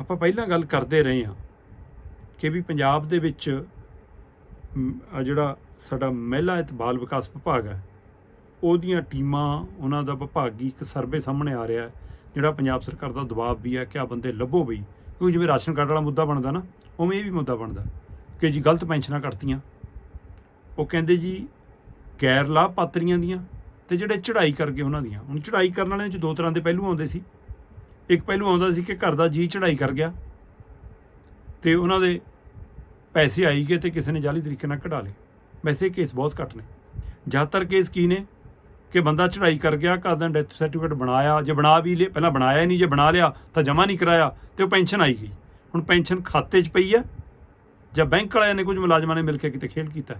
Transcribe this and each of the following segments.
ਆਪਾਂ ਪਹਿਲਾਂ ਗੱਲ ਕਰਦੇ ਰਹੇ ਹਾਂ ਕਿ ਵੀ ਪੰਜਾਬ ਦੇ ਵਿੱਚ ਆ ਜਿਹੜਾ ਸਾਡਾ ਮਹਿਲਾ ਤੇ ਬਾਲ ਵਿਕਾਸ ਵਿਭਾਗ ਹੈ, ਉਹਦੀਆਂ ਟੀਮਾਂ, ਉਹਨਾਂ ਦਾ ਵਿਭਾਗੀ ਇੱਕ ਸਰਵੇ ਸਾਹਮਣੇ ਆ ਰਿਹਾ ਹੈ, ਜਿਹੜਾ ਪੰਜਾਬ ਸਰਕਾਰ ਦਾ ਦਬਾਅ ਵੀ ਹੈ ਕਿ ਆ ਬੰਦੇ ਲੱਭੋ ਬਈ। ਕਿਉਂਕਿ ਜਿਵੇਂ ਰਾਸ਼ਨ ਕਾਰਡ ਵਾਲਾ ਮੁੱਦਾ ਬਣਦਾ ਨਾ, ਉਵੇਂ ਇਹ ਵੀ ਮੁੱਦਾ ਬਣਦਾ ਕਿ ਜੀ ਗਲਤ ਪੈਨਸ਼ਨਾਂ ਕੱਟਤੀਆਂ। ਉਹ ਕਹਿੰਦੇ ਜੀ ਗੈਰ ਲਾਭਪਾਤਰੀਆਂ ਦੀਆਂ ਤੇ ਜਿਹੜੇ ਚੜ੍ਹਾਈ ਕਰ ਗਏ ਉਹਨਾਂ ਦੀਆਂ। ਹੁਣ ਚੜ੍ਹਾਈ ਕਰਨ ਵਾਲਿਆਂ 'ਚ ਦੋ ਤਰ੍ਹਾਂ ਦੇ ਪਹਿਲੂ ਆਉਂਦੇ ਸੀ। ਇੱਕ ਪਹਿਲੂ ਆਉਂਦਾ ਸੀ ਕਿ ਘਰ ਦਾ ਜੀ ਚੜ੍ਹਾਈ ਕਰ ਗਿਆ ਤੇ ਉਹਨਾਂ ਦੇ ਪੈਸੇ ਆਈ ਗਏ ਤੇ ਕਿਸੇ ਨੇ ਜਾਲੀ ਤਰੀਕੇ ਨਾਲ ਕਢਾ ਲਏ। ਵੈਸੇ ਇਹ ਕੇਸ ਬਹੁਤ ਘੱਟ ਨੇ। ਜ਼ਿਆਦਾਤਰ ਕੇਸ ਕੀ ਨੇ? ਕਿ ਬੰਦਾ ਚੜ੍ਹਾਈ ਕਰ ਗਿਆ, ਘਰ ਦਾ ਡੈਥ ਸਰਟੀਫਿਕੇਟ ਬਣਾਇਆ, ਜੇ ਬਣਾ ਵੀ ਲਿਆ, ਪਹਿਲਾਂ ਬਣਾਇਆ ਹੀ ਨਹੀਂ, ਜੇ ਬਣਾ ਲਿਆ ਤਾਂ ਜਮ੍ਹਾਂ ਨਹੀਂ ਕਰਾਇਆ ਤੇ ਉਹ ਪੈਨਸ਼ਨ ਆਈ ਗਈ। ਹੁਣ ਪੈਨਸ਼ਨ ਖਾਤੇ 'ਚ ਪਈ ਹੈ ਜਾਂ ਬੈਂਕ ਵਾਲਿਆਂ ਨੇ ਕੁਝ ਮੁਲਾਜ਼ਮਾਂ ਨੇ ਮਿਲ ਕੇ ਕਿਤੇ ਖੇਲ ਕੀਤਾ।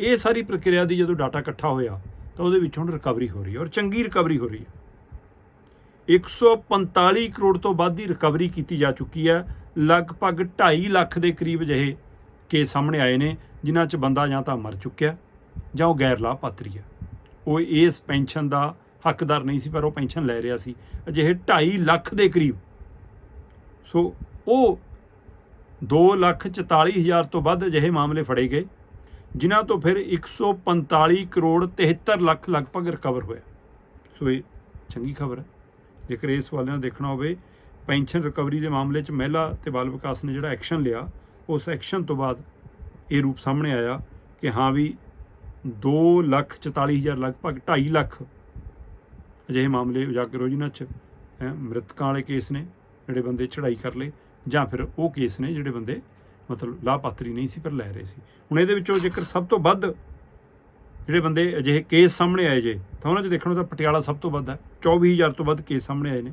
ਇਹ ਸਾਰੀ ਪ੍ਰਕਿਰਿਆ ਦੀ ਜਦੋਂ ਡਾਟਾ ਇਕੱਠਾ ਹੋਇਆ ਤਾਂ ਉਹਦੇ ਵਿੱਚ ਹੁਣ ਰਿਕਵਰੀ ਹੋ ਰਹੀ ਹੈ ਔਰ ਚੰਗੀ ਰਿਕਵਰੀ ਹੋ ਰਹੀ ਹੈ। 145 ਕਰੋੜ ਤੋਂ ਵੱਧ ਦੀ ਰਿਕਵਰੀ ਕੀਤੀ ਜਾ ਚੁੱਕੀ ਹੈ। ਲਗਭਗ 2.5 ਲੱਖ ਦੇ ਕਰੀਬ ਅਜਿਹੇ ਕੇਸ ਸਾਹਮਣੇ ਆਏ ਨੇ, ਜਿਨ੍ਹਾਂ 'ਚ ਬੰਦਾ ਜਾਂ ਤਾਂ ਮਰ ਚੁੱਕਿਆ ਜਾਂ ਉਹ ਗੈਰ ਲਾਭਪਾਤਰੀ ਹੈ। ਉਹ ਇਸ ਪੈਨਸ਼ਨ ਦਾ ਹੱਕਦਾਰ ਨਹੀਂ ਸੀ, ਪਰ ਉਹ ਪੈਨਸ਼ਨ ਲੈ ਰਿਹਾ ਸੀ। ਅਜਿਹੇ 2.5 ਲੱਖ ਦੇ ਕਰੀਬ। ਸੋ ਉਹ 2 ਲੱਖ 44 ਹਜ਼ਾਰ ਤੋਂ ਵੱਧ ਅਜਿਹੇ ਮਾਮਲੇ ਫੜੇ ਗਏ, ਜਿਨ੍ਹਾਂ ਤੋਂ ਫਿਰ 145 ਕਰੋੜ 73 ਲੱਖ ਲਗਭਗ ਰਿਕਵਰ ਹੋਇਆ। ਸੋ ਇਹ ਚੰਗੀ ਖਬਰ ਹੈ। ਜੇਕਰ ਇਸ ਵਾਲਿਆਂ ਨੂੰ ਦੇਖਣਾ ਹੋਵੇ, ਪੈਨਸ਼ਨ ਰਿਕਵਰੀ ਦੇ ਮਾਮਲੇ 'ਚ ਮਹਿਲਾ ਤੇ ਬਾਲ ਵਿਕਾਸ ਨੇ ਜਿਹੜਾ ਐਕਸ਼ਨ ਲਿਆ, ਉਸ ਐਕਸ਼ਨ ਤੋਂ ਬਾਅਦ ਇਹ ਰੂਪ ਸਾਹਮਣੇ ਆਇਆ ਕਿ ਹਾਂ ਵੀ 2 ਲੱਖ 44 ਹਜ਼ਾਰ, ਲਗਭਗ 2.5 ਲੱਖ ਅਜਿਹੇ ਮਾਮਲੇ ਉਜਾਗਰ ਹੋ ਜਿਨ੍ਹਾਂ 'ਚ ਮ੍ਰਿਤਕਾਂ ਵਾਲੇ ਕੇਸ ਨੇ ਜਿਹੜੇ ਬੰਦੇ ਚੜ੍ਹਾਈ ਕਰ ਲਏ, ਜਾਂ ਫਿਰ ਉਹ ਕੇਸ ਨੇ ਜਿਹੜੇ ਬੰਦੇ ਮਤਲਬ ਲਾਭਪਾਤਰੀ ਨਹੀਂ ਸੀ, ਪਰ ਲੈ ਰਹੇ ਸੀ। ਹੁਣ ਇਹਦੇ ਵਿੱਚੋਂ ਜੇਕਰ ਸਭ ਤੋਂ ਵੱਧ ਜਿਹੜੇ ਬੰਦੇ ਅਜਿਹੇ ਕੇਸ ਸਾਹਮਣੇ ਆਏ ਜੇ, ਤਾਂ ਉਹਨਾਂ 'ਚ ਦੇਖਣੋ ਤਾਂ ਪਟਿਆਲਾ ਸਭ ਤੋਂ ਵੱਧ ਹੈ। 24000 ਤੋਂ ਵੱਧ ਕੇਸ ਸਾਹਮਣੇ ਆਏ ਨੇ।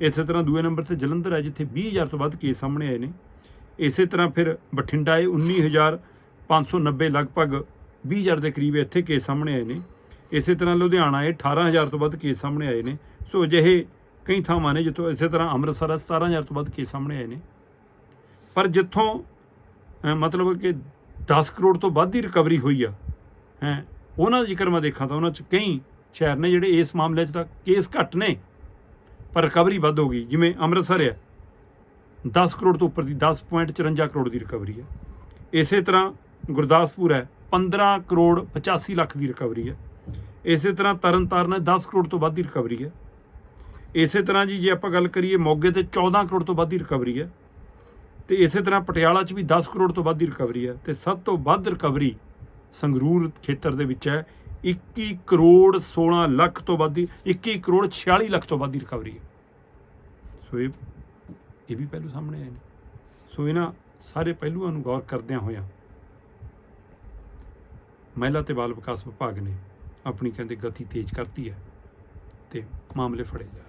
ਇਸੇ ਤਰ੍ਹਾਂ ਦੂਏ ਨੰਬਰ ਤੇ ਜਲੰਧਰ ਹੈ, ਜਿੱਥੇ 20000 ਤੋਂ ਵੱਧ ਕੇਸ ਸਾਹਮਣੇ ਆਏ ਨੇ। ਇਸੇ ਤਰ੍ਹਾਂ ਫਿਰ ਬਠਿੰਡਾ ਹੈ 19590 ਲਗਭਗ 20000 ਦੇ ਕਰੀਬ ਇੱਥੇ ਕੇਸ ਸਾਹਮਣੇ ਆਏ ਨੇ। ਇਸੇ ਤਰ੍ਹਾਂ ਲੁਧਿਆਣਾ ਹੈ 18000 ਤੋਂ ਵੱਧ ਕੇਸ ਸਾਹਮਣੇ ਆਏ ਨੇ। ਸੋ ਅਜਿਹੇ ਕਈ ਥਾਵਾਂ ਨੇ ਜਿੱਥੋਂ ਇਸੇ ਤਰ੍ਹਾਂ ਅੰਮ੍ਰਿਤਸਰ ਹੈ 17000 ਤੋਂ ਵੱਧ ਕੇਸ ਸਾਹਮਣੇ ਆਏ ਨੇ। ਪਰ ਜਿੱਥੋਂ ਮਤਲਬ ਕਿ 10 ਕਰੋੜ ਤੋਂ ਵੱਧ ਦੀ ਰਿਕਵਰੀ ਹੋਈ ਆ, ਹੈ ਉਹਨਾਂ ਦਾ ਜ਼ਿਕਰ ਮੈਂ ਦੇਖਾਂ ਤਾਂ ਉਹਨਾਂ 'ਚ ਕਈ ਸ਼ਹਿਰ ਨੇ ਜਿਹੜੇ ਇਸ ਮਾਮਲੇ 'ਚ ਤਾਂ ਕੇਸ ਘੱਟ ਨੇ, ਪਰ ਰਿਕਵਰੀ ਵੱਧ ਹੋ ਗਈ। ਜਿਵੇਂ ਅੰਮ੍ਰਿਤਸਰ ਹੈ 10 ਕਰੋੜ ਤੋਂ ਉੱਪਰ ਦੀ 10.54 ਕਰੋੜ ਦੀ ਰਿਕਵਰੀ ਹੈ। ਇਸੇ ਤਰ੍ਹਾਂ ਗੁਰਦਾਸਪੁਰ ਹੈ 15 ਕਰੋੜ 85 ਲੱਖ ਦੀ ਰਿਕਵਰੀ ਹੈ। ਇਸੇ ਤਰ੍ਹਾਂ ਤਰਨਤਾਰਨ ਹੈ 10 ਕਰੋੜ ਤੋਂ ਵੱਧ ਦੀ ਰਿਕਵਰੀ ਹੈ। ਇਸੇ ਤਰ੍ਹਾਂ ਜੀ, ਜੇ ਆਪਾਂ ਗੱਲ ਕਰੀਏ ਮੋਗੇ ਤੇ 14 ਕਰੋੜ ਤੋਂ ਵੱਧ ਦੀ ਰਿਕਵਰੀ ਹੈ। ਤੇ ਇਸੇ ਤਰ੍ਹਾਂ ਪਟਿਆਲਾ 'ਚ ਵੀ 10 ਕਰੋੜ ਤੋਂ ਵੱਧ ਦੀ ਰਿਕਵਰੀ ਹੈ। ਤੇ ਸਭ ਤੋਂ ਵੱਧ ਰਿਕਵਰੀ ਸੰਗਰੂਰ ਖੇਤਰ ਦੇ ਵਿੱਚ ਹੈ। 21 ਕਰੋੜ 16 ਲੱਖ ਤੋਂ ਵੱਧ ਦੀ 21 ਕਰੋੜ 46 ਲੱਖ ਤੋਂ ਵੱਧ ਦੀ ਰਿਕਵਰੀ ਹੈ। ਸੋ ਇਹ ਇਹ ਵੀ ਪਹਿਲੂ ਸਾਹਮਣੇ ਆਏ ਨੇ। ਸੋ ਇਹਨਾਂ ਸਾਰੇ ਪਹਿਲੂਆਂ ਨੂੰ ਗੌਰ ਕਰਦਿਆਂ ਹੋਇਆਂ ਮਹਿਲਾ ਤੇ ਬਾਲ ਵਿਕਾਸ ਵਿਭਾਗ ਨੇ ਆਪਣੀ ਕਹਿੰਦੇ ਗਤੀ ਤੇਜ਼ ਕਰਤੀ ਹੈ ਤੇ ਮਾਮਲੇ ਫੜੇ ਜਾ